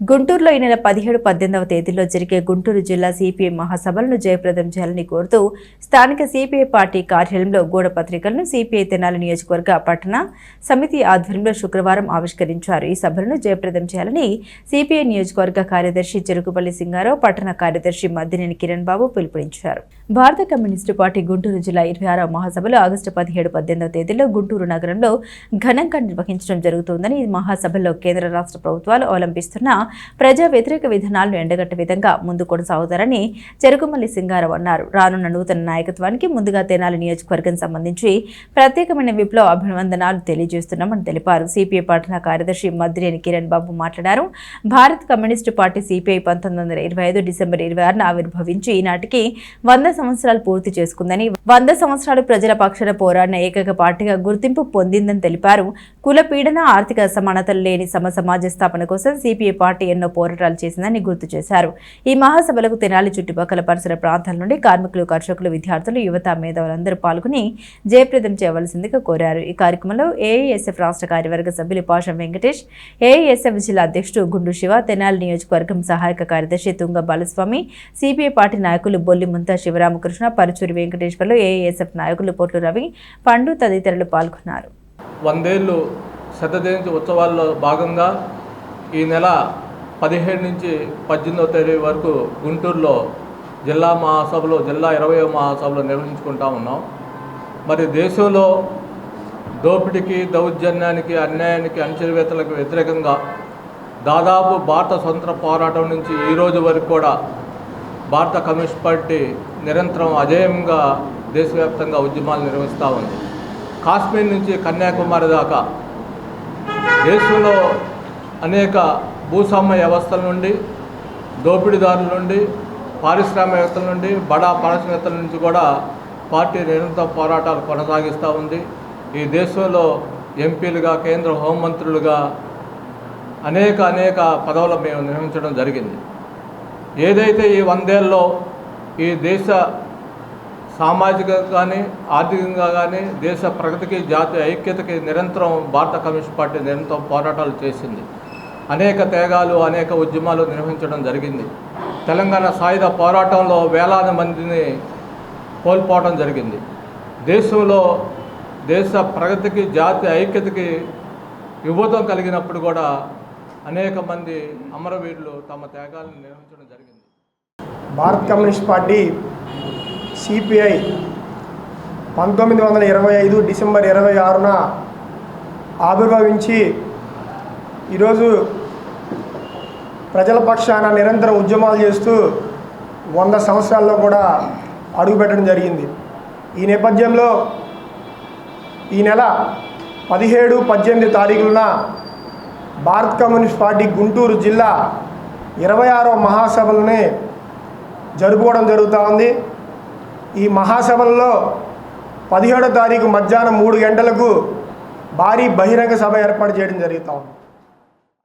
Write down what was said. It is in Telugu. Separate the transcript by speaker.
Speaker 1: గుంటూరులో ఈ నెల పదిహేడు పద్దెనిమిదవ తేదీలో జరిగే గుంటూరు జిల్లా సిపిఐ మహాసభలను జయప్రదం చేయాలని కోరుతూ స్థానిక సిపిఐ పార్టీ కార్యాలయంలో గోడ పత్రికలను సిపిఐ తెనాలి నియోజకవర్గ పట్టణ సమితి ఆధ్వర్యంలో శుక్రవారం ఆవిష్కరించారు. ఈ సభలను జయప్రదం చేయాలని సిపిఐ నియోజకవర్గ కార్యదర్శి చెరుకుపల్లి సింగారావు పట్టణ కార్యదర్శి మద్దినేని కిరణ్ బాబు పిలుపునిచ్చారు. భారత కమ్యూనిస్టు పార్టీ గుంటూరు జిల్లా ఇరవై ఆరవ మహాసభలు ఆగస్టు పదిహేడు పద్దెనిమిదవ తేదీలో గుంటూరు నగరంలో ఘనంగా నిర్వహించడం జరుగుతోందని ఈ కేంద్ర రాష్ట్ర ప్రభుత్వాలు అవలంబిస్తున్న ప్రజా వ్యతిరేక విధానాలను ఎండగట్టే విధంగా ముందు కొనసాగుతారని చెరుకుమల్లి సింగారావు అన్నారు. రానున్న నూతన నాయకత్వానికి ముందుగా తెనాలి నియోజకవర్గం సంబంధించి ప్రత్యేకమైన విప్లవ అభివందనాలు తెలియజేస్తున్నామని తెలిపారు. సిపిఐ పట్టణ కార్యదర్శి మద్దిరేని కిరణ్ బాబు మాట్లాడారు. భారత కమ్యూనిస్టు పార్టీ సిపిఐ పంతొమ్మిది వందల ఇరవై ఐదు డిసెంబర్ ఇరవై ఆరున ఆవిర్భవించి ఈనాటికి వంద సంవత్సరాలు పూర్తి చేసుకుందని వంద సంవత్సరాలు ప్రజల పక్షాన పోరాడిన ఏకైక పార్టీగా గుర్తింపు పొందిందని తెలిపారు. కుల పీడన ఆర్థిక అసమానతలు లేని సమ సమాజ స్థాపన కోసం సిపిఐ పార్టీ ఎన్నో పోరాటాలు చేసిందని గుర్తు చేశారు. ఈ మహాసభలకు తెనాలి చుట్టుపక్కల పరిసర ప్రాంతాల నుండి కార్మికులు కర్షకులు విద్యార్థులు యువత మేధావులందరూ పాల్గొని జయప్రదం చేయవలసిందిగా కోరారు. ఈ కార్యక్రమంలో ఏఐఎస్ఎఫ్ రాష్ట్ర కార్యవర్గ సభ్యులు పాషం వెంకటేష్ ఏఐఎస్ఎఫ్ జిల్లా అధ్యక్షుడు గుండు శివ తెనాలి నియోజకవర్గం సహాయక కార్యదర్శి తుంగ బాలస్వామి సిపిఐ పార్టీ నాయకులు బొల్లి ముంతా శివరామకృష్ణ పరుచూరి వెంకటేశ్వర్లు ఏఐఎస్ఎఫ్ నాయకులు పొట్లు రవి పండు తదితరులు పాల్గొన్నారు.
Speaker 2: వందేళ్ళు శతజయంతి ఉత్సవాల్లో భాగంగా ఈ నెల పదిహేడు నుంచి పద్దెనిమిదవ తేదీ వరకు గుంటూరులో జిల్లా మహాసభలో జిల్లా ఇరవై మహాసభలు నిర్వహించుకుంటా ఉన్నాం. మరి దేశంలో దోపిడీకి దౌర్జన్యానికి అన్యాయానికి అణచివేతలకు వ్యతిరేకంగా దాదాపు భారత స్వతంత్ర పోరాటం నుంచి ఈ రోజు వరకు కూడా భారత కమ్యూనిస్ట్ పార్టీ నిరంతరం అజేయంగా దేశవ్యాప్తంగా ఉద్యమాలు నిర్వహిస్తూ ఉంది. కాశ్మీర్ నుంచి కన్యాకుమారి దాకా దేశంలో అనేక భూస్వామ్య వ్యవస్థల నుండి దోపిడీదారుల నుండి పారిశ్రామికవేత్తల నుండి బడా పారిశ్రామికవేత్తల నుంచి కూడా పార్టీ నిరంతర పోరాటాలు కొనసాగిస్తూ ఉంది. ఈ దేశంలో ఎంపీలుగా కేంద్ర హోంమంత్రులుగా అనేక అనేక పదవులు మేము నిర్వహించడం జరిగింది. ఏదైతే ఈ వందేళ్ళలో ఈ దేశ సామాజికంగా కానీ ఆర్థికంగా కానీ దేశ ప్రగతికి జాతీయ ఐక్యతకి నిరంతరం భారత కమ్యూనిస్ట్ పార్టీ నిరంతరం పోరాటాలు చేసింది. అనేక తేగాలు అనేక ఉద్యమాలు నిర్వహించడం జరిగింది. తెలంగాణ సాయుధ పోరాటంలో వేలాది మందిని కోల్పోవడం జరిగింది. దేశంలో దేశ ప్రగతికి జాతీయ ఐక్యతకి విభూతం కలిగినప్పుడు కూడా అనేక మంది అమరవీరులు తమ త్యాగాలను నిర్వహించడం జరిగింది.
Speaker 3: భారత్ కమ్యూనిస్ట్ పార్టీ సిపిఐ పంతొమ్మిది వందల ఇరవై ఐదు డిసెంబర్ ఇరవై ఆరున ఆవిర్భవించి ఈరోజు ప్రజల పక్షాన నిరంతరం ఉద్యమాలు చేస్తూ వంద సంవత్సరాల్లో కూడా అడుగుపెట్టడం జరిగింది. ఈ నేపథ్యంలో ఈ నెల పదిహేడు పద్దెనిమిది తారీఖున భారత్ కమ్యూనిస్ట్ పార్టీ గుంటూరు జిల్లా ఇరవై ఆరో మహాసభలని జరుపుకోవడం జరుగుతూ ఉంది. ఈ మహాసభల్లో పదిహేడో తారీఖు మధ్యాహ్నం మూడు గంటలకు భారీ బహిరంగ సభ ఏర్పాటు చేయడం జరుగుతూ ఉంది.